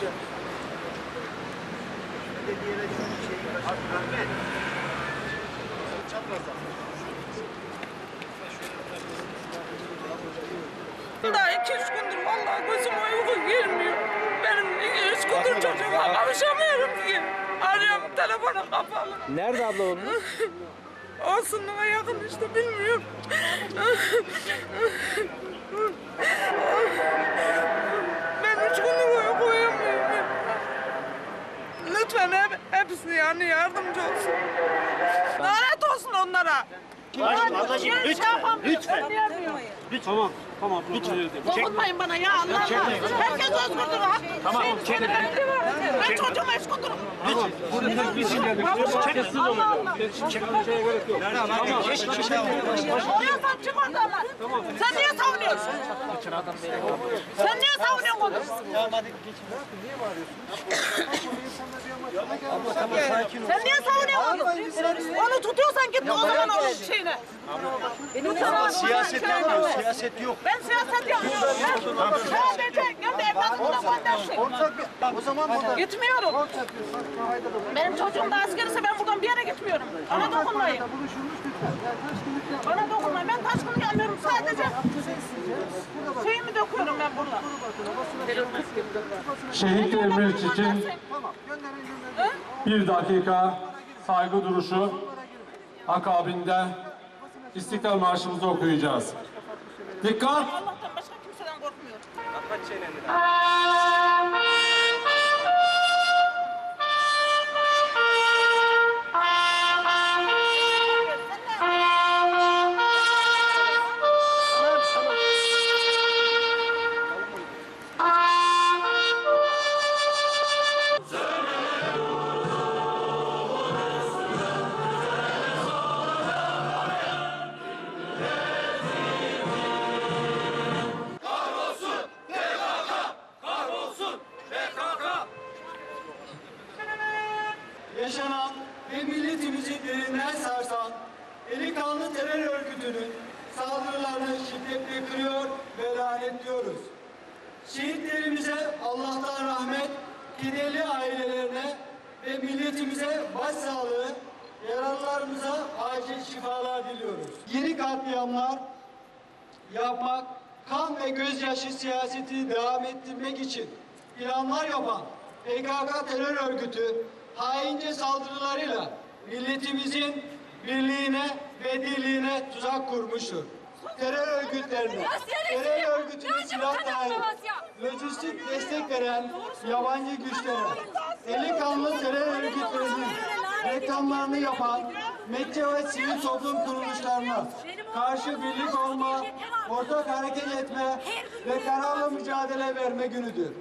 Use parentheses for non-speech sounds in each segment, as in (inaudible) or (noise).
Daha iki üç gündür vallahi gözüme uyku girmiyor. Benim iki üç gündür çocuğuma kavuşamıyorum ki. Arıyorum telefonu kapalı. Nerede abla oğlunuz? (laughs) Olsunluğa yakın işte bilmiyorum. (laughs) Ben üç gündür uyku uyumuyorum. Lütfen hep, hepsi yani yardımcı olsun. Lanet olsun onlara. Ablacığım lütfen, lütfen. Tamam, tamam. Lütfen. Dokunmayın bana ya Allah Allah. Herkes özgürdür. Tamam, Şey, çek. Ben çocuğuma özgürdür. Allah Allah. Çekmeye gerek yok. Tamam. Oluyorsan çık oradan. Sen niye? Sen niye savunuyorsun onu? Sen niye savunuyorsun onu? Onu tutuyorsan git o zaman onun şeyine. Siyaset yapmıyor, siyaset yok. Ben siyaset yapmıyorum. Ben sadece kendi evladımla kardeşim. O zaman Gitmiyorum. Benim çocuğum da askerse ben buradan bir yere gitmiyorum. Bana dokunmayın. Bana dokunmayın. Yapmıyorum. Sadece şeyimi döküyorum ben burada. Şehitlerimiz için bir dakika saygı duruşu akabinde İstiklal Marşımızı okuyacağız. Dikkat! Allah'tan başka kimseden korkmuyorum. Yaşanan ve milletimizi derinden sarsan eli kanlı terör örgütünün saldırılarını şiddetle kırıyor ve lanetliyoruz. Şehitlerimize Allah'tan rahmet, kederli ailelerine ve milletimize başsağlığı, yaralılarımıza acil şifalar diliyoruz. Yeni katliamlar yapmak, kan ve gözyaşı siyaseti devam ettirmek için planlar yapan PKK terör örgütü haince saldırılarıyla milletimizin birliğine ve dirliğine tuzak kurmuştur. Terör örgütlerine, terör örgütüne silah dahil, lojistik destek veren yabancı güçlere, eli kanlı terör örgütlerinin reklamlarını yapan medya ve sivil toplum kuruluşlarına karşı birlik olma, ortak hareket etme ve kararlı mücadele verme günüdür.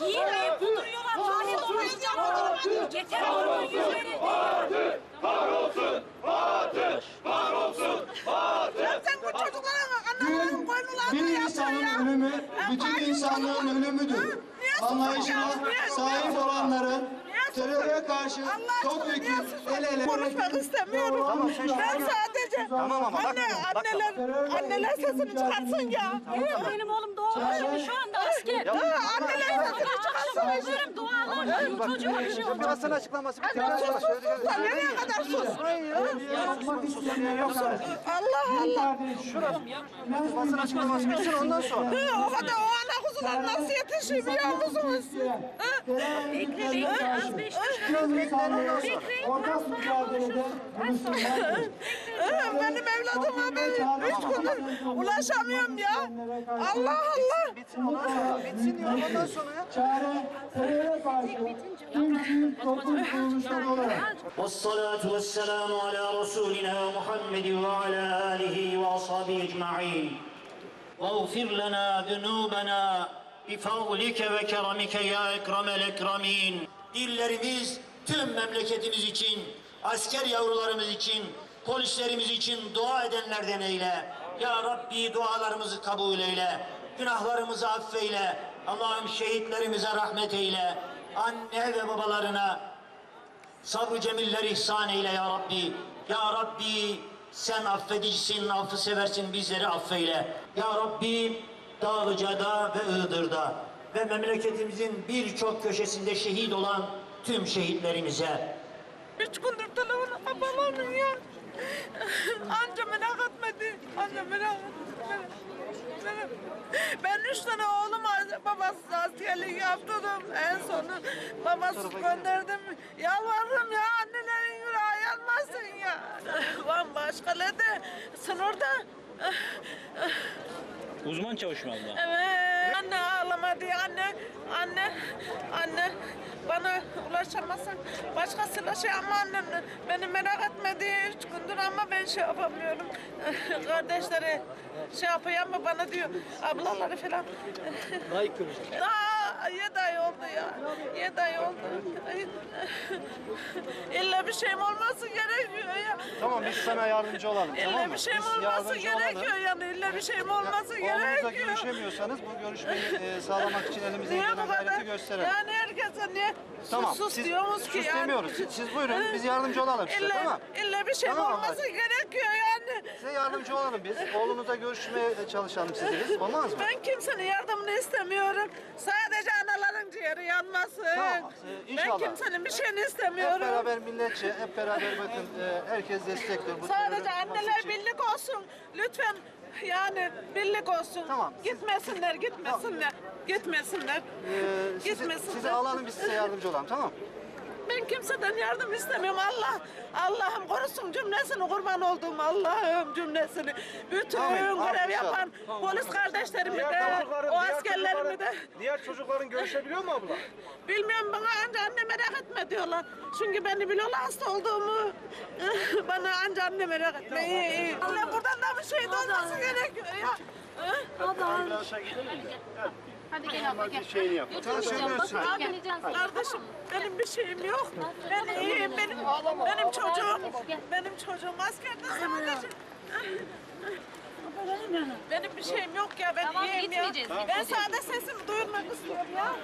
Yiyip duruyorlar. Lanet olsun. Yeter onun yüzleri. Sen bu çocuklara annelerinin koynuna Bir insanın ölümü bütün insanlığın ölümüdür. Anlayışına sahip olanların teröre karşı. Topyekun el ele. Konuşmak istemiyorum. ben sadece anne, anneler, anneler sesini çıkarsın ya. Evet, benim oğlum doğuyor. Şu anda asker. Ha, anneler sesini çıkarsın. Özürüm dualar. Çocuğum bir şey oldu. basın açıklaması bir Sus sus sus da nereye kadar sus? yapmak isteyenler yoksa Allah Allah. basın açıklaması bitsin ondan sonra. Hı, o kadar o ana kuzular nasıl yetişiyor biliyor musunuz? Bekle bekle az beş ortak mücadelede buluşsunlar. Hı, Benim evladıma ben üç gündür ulaşamıyorum ya. Allah Allah. Bitsin diyorum ondan sonra ya. Çare teröre karşı tüm sivil toplum kuruluşları olarak والصلاة والسلام على رسولنا محمد وعلى آله وأصحابه أجمعين واغفر لنا ذنوبنا بفضلك وكرمك يا أكرم الأكرمين Dillerimiz tüm memleketimiz için, asker yavrularımız için, polislerimiz için dua edenlerden eyle. Ya Rabbi dualarımızı kabul eyle. Günahlarımızı affeyle. Allah'ım şehitlerimize rahmet eyle. Anne ve babalarına Sabrı cemiller ihsan eyle ya Rabbi. Ya Rabbi sen affedicisin, affı seversin bizleri affeyle. Ya Rabbi Dağlıca'da ve Iğdır'da ve memleketimizin birçok köşesinde şehit olan tüm şehitlerimize, Üç gündür telefonu kapalamıyor. (laughs) Anca merak etmedi. Anca merak etmedi. Ben üç tane oğlum babasız askerlik yaptırdım. En sonu babasız gönderdim. Yalvarırım ya annelerin yüreği yanmasın ya. Van başkaları sınırda. Uzman çavuş mu abla? Evet. Anne ağlama diye anne, anne, anne ulaşamazsan başkasıyla şey ama annem beni merak etme diye üç gündür ama ben şey yapamıyorum. (laughs) Kardeşleri şey yapıyor ama bana diyor ablaları falan. Daha yedi ay oldu. İlla bir şeyim olması gerekiyor ya. Tamam biz sana yardımcı olalım tamam İlla mı? bir şeyim Biz olması yardımcı olalım. gerekiyor yani. İlla bir şeyim olması Oğlunuzla gerekiyor. görüşemiyorsanız bu görüşmeyi e, sağlamak için elimizden Niye bu gelen kadar? gayreti gösterelim. Yani herkese niye Tamam. sus sus siz, diyoruz ki sus yani. demiyoruz. Siz, siz buyurun biz yardımcı olalım size İlla, tamam. illa bir şey Tamam, olması hadi. gerekiyor yani. Size yardımcı olalım biz. Oğlunuzla görüşmeye çalışalım sizi biz. Olmaz mı? Ben kimsenin yardımını istemiyorum. Sadece anaların ciğeri yanmasın. Tamam, e, inşallah. Ben kimsenin bir şeyini Hep istemiyorum. beraber milletçe, hep beraber bakın e, herkes destekliyor. Bu Sadece anneler için. birlik olsun. Lütfen yani birlik olsun. Tamam. Gitmesinler, gitmesinler. Gitmesinler. Ee, sizi, Gitmesinler. sizi alalım biz size yardımcı olalım tamam Ben kimseden yardım istemiyorum. Allah Allah'ım korusun cümlesini kurban olduğum Allah'ım cümlesini. Bütün görev yapan polis kardeşlerimi Diğer de, o askerlerimi de. Diğer çocukların görüşebiliyor mu abla? Bilmiyorum bana anca anne merak etme diyorlar. Çünkü beni biliyorlar hasta olduğumu. (laughs) bana anca anne merak etme. İyi iyi. Allah buradan da bir şey olması gerekiyor ya. Hadi gel abla gel. Şeyini yap. Çalışamıyorsun. Abi, Kardeşim benim bir şeyim yok. Ben iyiyim. Benim, benim çocuğum, benim çocuğum askerde sadece. Benim bir şeyim yok ya. Ben Tamam, iyiyim ya. Ben sadece sesimi duyurmak istiyorum ya.